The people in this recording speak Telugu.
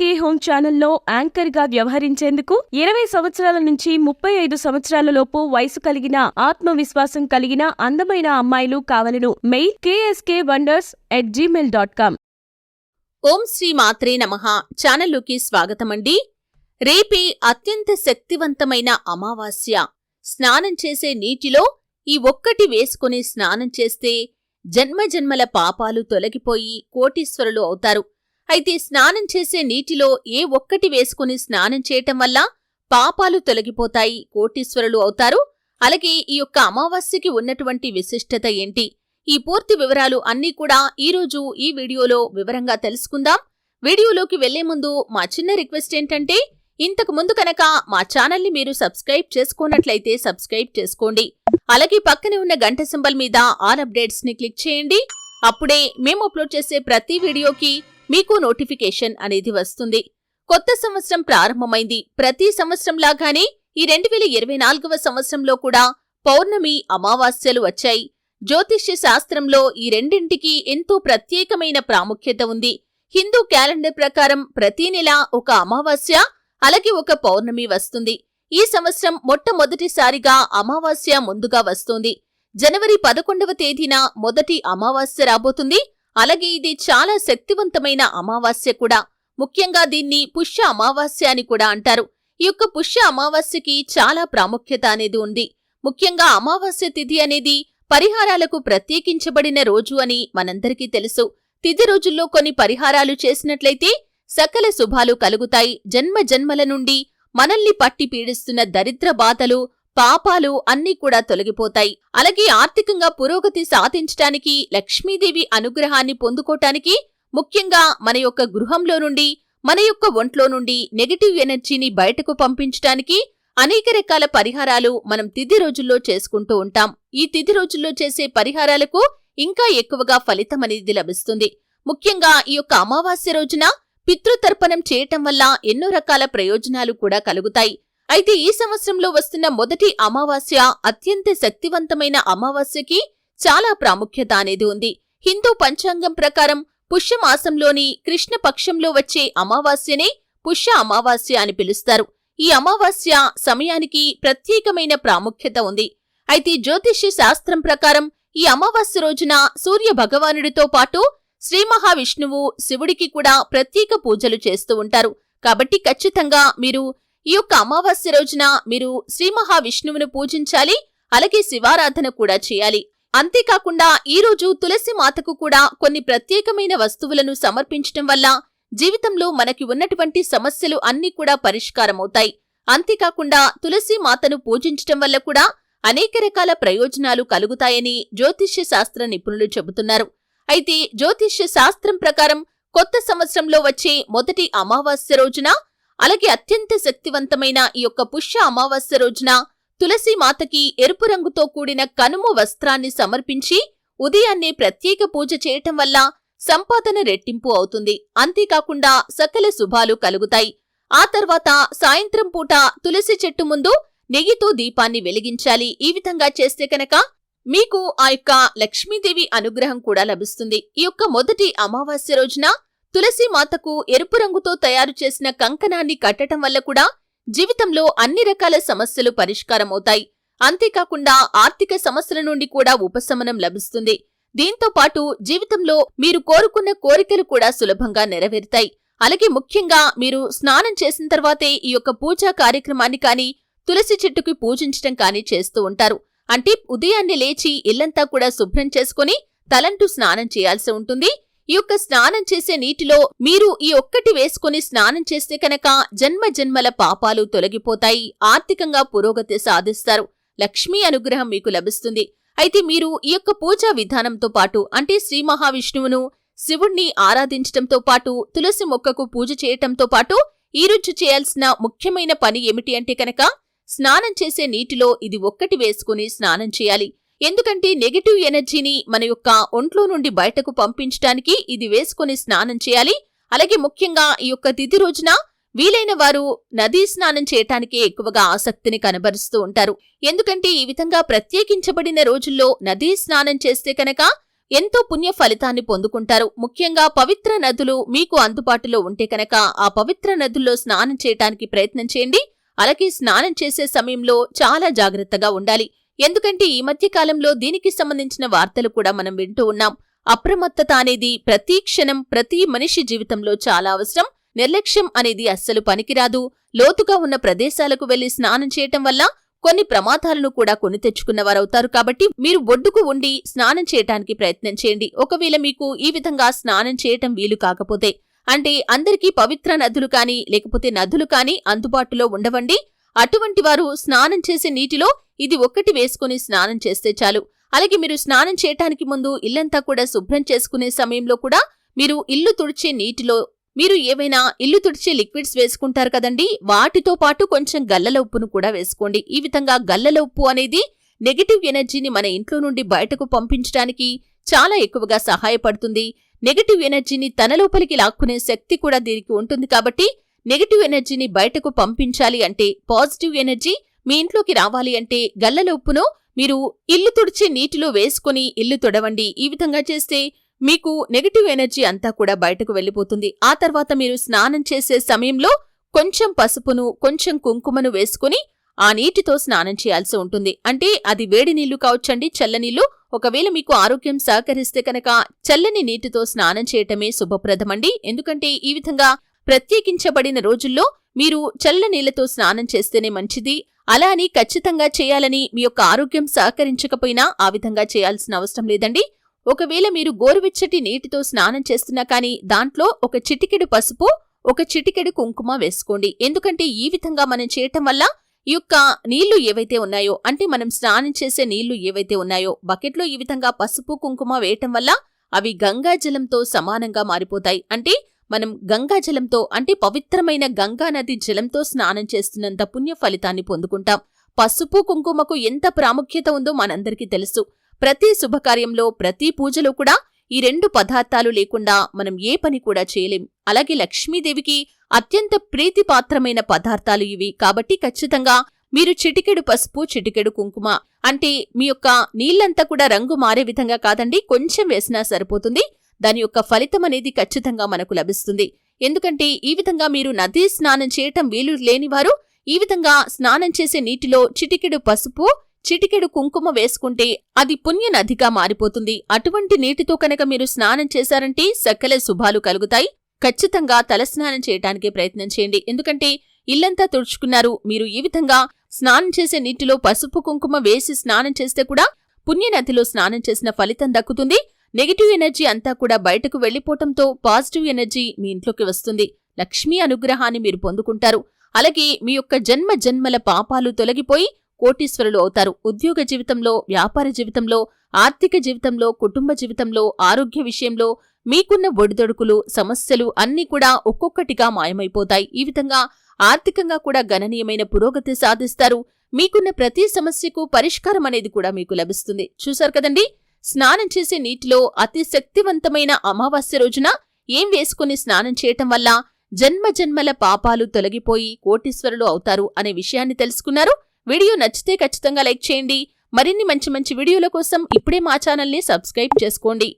కే హోమ్ ఛానల్లో యాంకర్గా వ్యవహరించేందుకు ఇరవై సంవత్సరాల నుంచి ముప్పై ఐదు సంవత్సరాలలోపు వయసు కలిగిన ఆత్మవిశ్వాసం కలిగిన అందమైన అమ్మాయిలు కావలను mail KSK wonders at Gmail dot com. ఓం శ్రీ మాత్రే నమః. ఛానల్లోకి స్వాగతమండి. రేపే అత్యంత శక్తివంతమైన అమావాస్య. స్నానం చేసే నీటిలో ఈ ఒక్కటి వేసుకుని స్నానం చేస్తే జన్మజన్మల పాపాలు తొలగిపోయి కోటీశ్వరులు అవుతారు. అయితే స్నానం చేసే నీటిలో ఏ ఒక్కటి వేసుకుని స్నానం చేయటం వల్ల పాపాలు తొలగిపోతాయి. కోటీశ్వరులు అవుతారు. అలాగే ఈ యొక్క అమావాస్యకి ఉన్నటువంటి విశిష్టత ఏంటి? ఈ పూర్తి వివరాలు అన్నీ కూడా ఈరోజు ఈ వీడియోలో వివరంగా తెలుసుకుందాం. వీడియోలోకి వెళ్ళే ముందు మా చిన్న రిక్వెస్ట్ ఏంటంటే ఇంతకు ముందు కనుక మా ఛానల్ని మీరు సబ్స్క్రైబ్ చేసుకున్నట్లయితే సబ్స్క్రైబ్ చేసుకోండి. అలాగే పక్కనే ఉన్న గంట సింబల్ మీద ఆల్ అప్డేట్స్ని క్లిక్ చేయండి. అప్పుడే మేము అప్లోడ్ చేసే ప్రతి వీడియోకి మీకు నోటిఫికేషన్ అనేది వస్తుంది. కొత్త సంవత్సరం ప్రారంభమైంది. ప్రతి సంవత్సరం లాగానే ఈ రెండు వేల ఇరవై నాలుగవ సంవత్సరంలో కూడా పౌర్ణమి అమావాస్యలు వచ్చాయి. జ్యోతిష్య శాస్త్రంలో ఈ రెండింటికి ఎంతో ప్రత్యేకమైన ప్రాముఖ్యత ఉంది. హిందూ క్యాలెండర్ ప్రకారం ప్రతి నెల ఒక అమావాస్య అలాగే ఒక పౌర్ణమి వస్తుంది. ఈ సంవత్సరం మొట్టమొదటిసారిగా అమావాస్య ముందుగా వస్తుంది. జనవరి పదకొండవ తేదీన మొదటి అమావాస్య రాబోతుంది. అలాగే ఇది చాలా శక్తివంతమైన అమావాస్య కూడా. ముఖ్యంగా దీన్ని పుష్య అమావాస్య అని కూడా అంటారు. ఈ యొక్క పుష్య అమావాస్యకి చాలా ప్రాముఖ్యత అనేది ఉంది. ముఖ్యంగా అమావాస్య తిథి అనేది పరిహారాలకు ప్రత్యేకించబడిన రోజు అని మనందరికీ తెలుసు. తిథి రోజుల్లో కొన్ని పరిహారాలు చేసినట్లయితే సకల శుభాలు కలుగుతాయి. జన్మ జన్మల నుండి మనల్ని పట్టి పీడిస్తున్న దరిద్ర బాధలు పాపాలు అన్నీ కూడా తొలగిపోతాయి. అలాగే ఆర్థికంగా పురోగతి సాధించటానికి లక్ష్మీదేవి అనుగ్రహాన్ని పొందుకోటానికి ముఖ్యంగా మన యొక్క గృహంలో నుండి మన యొక్క ఒంట్లో నుండి నెగటివ్ ఎనర్జీని బయటకు పంపించటానికి అనేక రకాల పరిహారాలు మనం తిథి రోజుల్లో చేసుకుంటూ ఉంటాం. ఈ తిథి రోజుల్లో చేసే పరిహారాలకు ఇంకా ఎక్కువగా ఫలితం అనేది లభిస్తుంది. ముఖ్యంగా ఈ యొక్క అమావాస్య రోజున పితృతర్పణం చేయటం వల్ల ఎన్నో రకాల ప్రయోజనాలు కూడా కలుగుతాయి. అయితే ఈ సంవత్సరంలో వస్తున్న మొదటి అమావాస్య అత్యంత శక్తివంతమైన అమావాస్యకి చాలా ప్రాముఖ్యత అనేది ఉంది. హిందూ పంచాంగం ప్రకారం పుష్యమాసంలోని కృష్ణపక్షంలో వచ్చే అమావాస్యనే పుష్య అమావాస్య అని పిలుస్తారు. ఈ అమావాస్య సమయానికి ప్రత్యేకమైన ప్రాముఖ్యత ఉంది. అయితే జ్యోతిష్య శాస్త్రం ప్రకారం ఈ అమావాస్య రోజున సూర్య భగవానుడితో పాటు శ్రీ మహావిష్ణువు శివుడికి కూడా ప్రత్యేక పూజలు చేస్తూ ఉంటారు. కాబట్టి ఖచ్చితంగా మీరు ఈ యొక్క అమావాస్య రోజున మీరు శ్రీ మహావిష్ణువును పూజించాలి అలాగే శివారాధన కూడా చేయాలి. అంతేకాకుండా ఈ రోజు తులసి మాతకు కూడా కొన్ని ప్రత్యేకమైన వస్తువులను సమర్పించటం వల్ల జీవితంలో మనకి ఉన్నటువంటి సమస్యలు అన్నీ కూడా పరిష్కారమవుతాయి. అంతేకాకుండా తులసి మాతను పూజించటం వల్ల కూడా అనేక రకాల ప్రయోజనాలు కలుగుతాయని జ్యోతిష్య శాస్త్ర నిపుణులు చెబుతున్నారు. అయితే జ్యోతిష్య శాస్త్రం ప్రకారం కొత్త సంవత్సరంలో వచ్చే మొదటి అమావాస్య రోజున అలాగే అత్యంత శక్తివంతమైన ఈ యొక్క పుష్య అమావాస్య రోజున తులసి మాతకి ఎరుపు రంగుతో కూడిన కనుము వస్త్రాన్ని సమర్పించి ఉదయాన్నే ప్రత్యేక పూజ చేయటం వల్ల సంపాదన రెట్టింపు అవుతుంది. అంతేకాకుండా సకల శుభాలు కలుగుతాయి. ఆ తర్వాత సాయంత్రం పూట తులసి చెట్టు ముందు నెయ్యితో దీపాన్ని వెలిగించాలి. ఈ విధంగా చేస్తే కనుక మీకు ఆ యొక్క లక్ష్మీదేవి అనుగ్రహం కూడా లభిస్తుంది. ఈ యొక్క మొదటి అమావాస్య రోజున తులసి మాతకు ఎరుపు రంగుతో తయారు చేసిన కంకణాన్ని కట్టటం వల్ల కూడా జీవితంలో అన్ని రకాల సమస్యలు పరిష్కారమవుతాయి. అంతేకాకుండా ఆర్థిక సమస్యల నుండి కూడా ఉపశమనం లభిస్తుంది. దీంతో పాటు జీవితంలో మీరు కోరుకున్న కోరికలు కూడా సులభంగా నెరవేరుతాయి. అలాగే ముఖ్యంగా మీరు స్నానం చేసిన తర్వాతే ఈ యొక్క పూజా కార్యక్రమాన్ని కానీ తులసి చెట్టుకి పూజించటం కానీ చేస్తూ ఉంటారు. అంటే ఉదయాన్నే లేచి ఇల్లంతా కూడా శుభ్రం చేసుకుని తలంటూ స్నానం చేయాల్సి ఉంటుంది. యొక్క స్నానం చేసే నీటిలో మీరు ఈ ఒక్కటి వేసుకుని స్నానం చేస్తే కనుక జన్మ జన్మల పాపాలు తొలగిపోతాయి. ఆర్థికంగా పురోగతి సాధిస్తారు. లక్ష్మీ అనుగ్రహం మీకు లభిస్తుంది. అయితే మీరు ఈ యొక్క పూజా విధానంతో పాటు అంటే శ్రీ మహావిష్ణువును శివుణ్ణి ఆరాధించటంతో పాటు తులసి మొక్కకు పూజ చేయటంతో పాటు ఈరోజు చేయాల్సిన ముఖ్యమైన పని ఏమిటి అంటే కనుక స్నానం చేసే నీటిలో ఇది ఒక్కటి వేసుకుని స్నానం చేయాలి. ఎందుకంటే నెగటివ్ ఎనర్జీని మన యొక్క ఒంట్లో నుండి బయటకు పంపించడానికి ఇది వేసుకుని స్నానం చేయాలి. అలాగే ముఖ్యంగా ఈ యొక్క తిథి రోజున వీలైన వారు నదీ స్నానం చేయటానికి ఎక్కువగా ఆసక్తిని కనబరుస్తూ ఉంటారు. ఎందుకంటే ఈ విధంగా ప్రత్యేకించబడిన రోజుల్లో నదీ స్నానం చేస్తే కనుక ఎంతో పుణ్య ఫలితాన్ని పొందుకుంటారు. ముఖ్యంగా పవిత్ర నదులు మీకు అందుబాటులో ఉంటే కనుక ఆ పవిత్ర నదుల్లో స్నానం చేయటానికి ప్రయత్నం చేయండి. అలాగే స్నానం చేసే సమయంలో చాలా జాగ్రత్తగా ఉండాలి. ఎందుకంటే ఈ మధ్య కాలంలో దీనికి సంబంధించిన వార్తలు కూడా మనం వింటూ ఉన్నాం. అప్రమత్తత అనేది ప్రతి క్షణం ప్రతి మనిషి జీవితంలో చాలా అవసరం. నిర్లక్ష్యం అనేది అస్సలు పనికిరాదు. లోతుగా ఉన్న ప్రదేశాలకు వెళ్ళి స్నానం చేయటం వల్ల కొన్ని ప్రమాదాలను కూడా కొని తెచ్చుకున్నవారవుతారు కాబట్టి మీరు ఒడ్డుకు ఉండి స్నానం చేయటానికి ప్రయత్నం చేయండి. ఒకవేళ మీకు ఈ విధంగా స్నానం చేయటం వీలు కాకపోతే అంటే అందరికీ పవిత్ర నదులు కానీ లేకపోతే నదులు కానీ అందుబాటులో ఉండవండి. అటువంటి వారు స్నానం చేసే నీటిలో ఇది ఒక్కటి వేసుకుని స్నానం చేస్తే చాలు. అలాగే మీరు స్నానం చేయటానికి ముందు ఇల్లంతా కూడా శుభ్రం చేసుకునే సమయంలో కూడా మీరు ఇల్లు తుడిచే నీటిలో మీరు ఏవైనా ఇల్లు తుడిచే లిక్విడ్స్ వేసుకుంటారు కదండి వాటితో పాటు కొంచెం గల్లల ఉప్పును కూడా వేసుకోండి. ఈ విధంగా గల్లల ఉప్పు అనేది నెగటివ్ ఎనర్జీని మన ఇంట్లో నుండి బయటకు పంపించడానికి చాలా ఎక్కువగా సహాయపడుతుంది. నెగటివ్ ఎనర్జీని తన లోపలికి లాక్కునే శక్తి కూడా దీనికి ఉంటుంది కాబట్టి నెగటివ్ ఎనర్జీని బయటకు పంపించాలి అంటే పాజిటివ్ ఎనర్జీ మీ ఇంట్లోకి రావాలి అంటే గల్లల ఉప్పును మీరు ఇల్లు తుడిచే నీటిలో వేసుకుని ఇల్లు తొడవండి. ఈ విధంగా చేస్తే మీకు నెగటివ్ ఎనర్జీ అంతా కూడా బయటకు వెళ్ళిపోతుంది. ఆ తర్వాత మీరు స్నానం చేసే సమయంలో కొంచెం పసుపును కొంచెం కుంకుమను వేసుకుని ఆ నీటితో స్నానం చేయాల్సి ఉంటుంది. అంటే అది వేడి నీళ్ళు కావచ్చండి చల్లనీళ్ళు ఒకవేళ మీకు ఆరోగ్యం సహకరిస్తే కనుక చల్లని నీటితో స్నానం చేయటమే శుభప్రదమండి. ఎందుకంటే ఈ విధంగా ప్రత్యేకించబడిన రోజుల్లో మీరు చల్ల నీళ్ళతో స్నానం చేస్తేనే మంచిది. అలా అని ఖచ్చితంగా చేయాలని మీ యొక్క ఆరోగ్యం సహకరించకపోయినా ఆ విధంగా చేయాల్సిన అవసరం లేదండి. ఒకవేళ మీరు గోరువెచ్చటి నీటితో స్నానం చేస్తున్నా కానీ దాంట్లో ఒక చిటికెడు పసుపు ఒక చిటికెడు కుంకుమ వేసుకోండి. ఎందుకంటే ఈ విధంగా మనం చేయటం వల్ల ఈ యొక్క నీళ్ళు ఏవైతే ఉన్నాయో అంటే మనం స్నానం చేసే నీళ్ళు ఏవైతే ఉన్నాయో బకెట్లో ఈ విధంగా పసుపు కుంకుమ వేయటం వల్ల అవి గంగా జలంతో సమానంగా మారిపోతాయి. అంటే మనం గంగా జలంతో అంటే పవిత్రమైన గంగా నది జలంతో స్నానం చేస్తున్నంత పుణ్య ఫలితాన్ని పొందుకుంటాం. పసుపు కుంకుమకు ఎంత ప్రాముఖ్యత ఉందో మనందరికీ తెలుసు. ప్రతి శుభకార్యంలో ప్రతి పూజలో కూడా ఈ రెండు పదార్థాలు లేకుండా మనం ఏ పని కూడా చేయలేం. అలాగే లక్ష్మీదేవికి అత్యంత ప్రీతిపాత్రమైన పదార్థాలు ఇవి. కాబట్టి ఖచ్చితంగా మీరు చిటికెడు పసుపు చిటికెడు కుంకుమ అంటే మీ యొక్క నీళ్ళంతా కూడా రంగు మారే విధంగా కాదండి కొంచెం వేసినా సరిపోతుంది. దాని యొక్క ఫలితం అనేది ఖచ్చితంగా మనకు లభిస్తుంది. ఎందుకంటే ఈ విధంగా మీరు నదీ స్నానం చేయటం వీలు లేనివారు ఈ విధంగా స్నానం చేసే నీటిలో చిటికెడు పసుపు చిటికెడు కుంకుమ వేసుకుంటే అది పుణ్య నదిగా మారిపోతుంది. అటువంటి నీటితో కనుక మీరు స్నానం చేశారంటే సకల శుభాలు కలుగుతాయి. ఖచ్చితంగా తలస్నానం చేయటానికి ప్రయత్నం చేయండి. ఎందుకంటే ఇల్లంతా తుడుచుకున్నారు. మీరు ఈ విధంగా స్నానం చేసే నీటిలో పసుపు కుంకుమ వేసి స్నానం చేస్తే కూడా పుణ్యనదిలో స్నానం చేసిన ఫలితం దక్కుతుంది. నెగిటివ్ ఎనర్జీ అంతా కూడా బయటకు వెళ్ళిపోవటంతో పాజిటివ్ ఎనర్జీ మీ ఇంట్లోకి వస్తుంది. లక్ష్మీ అనుగ్రహాన్ని మీరు పొందుకుంటారు. అలాగే మీ యొక్క జన్మ జన్మల పాపాలు తొలగిపోయి కోటీశ్వరులు అవుతారు. ఉద్యోగ జీవితంలో వ్యాపార జీవితంలో ఆర్థిక జీవితంలో కుటుంబ జీవితంలో ఆరోగ్య విషయంలో మీకున్న ఒడిదొడుకులు సమస్యలు అన్నీ కూడా ఒక్కొక్కటిగా మాయమైపోతాయి. ఈ విధంగా ఆర్థికంగా కూడా గణనీయమైన పురోగతి సాధిస్తారు. మీకున్న ప్రతి సమస్యకు పరిష్కారం అనేది కూడా మీకు లభిస్తుంది. చూశారు కదండి? స్నానం చేసే నీటిలో అతి శక్తివంతమైన అమావాస్య రోజున ఏం వేసుకుని స్నానం చేయటం వల్ల జన్మ జన్మల పాపాలు తొలగిపోయి కోటీశ్వరులు అవుతారు అనే విషయాన్ని తెలుసుకున్నారు. వీడియో నచ్చితే ఖచ్చితంగా లైక్ చేయండి. మరిన్ని మంచి మంచి వీడియోల కోసం ఇప్పుడే మా ఛానల్ని సబ్స్క్రైబ్ చేసుకోండి.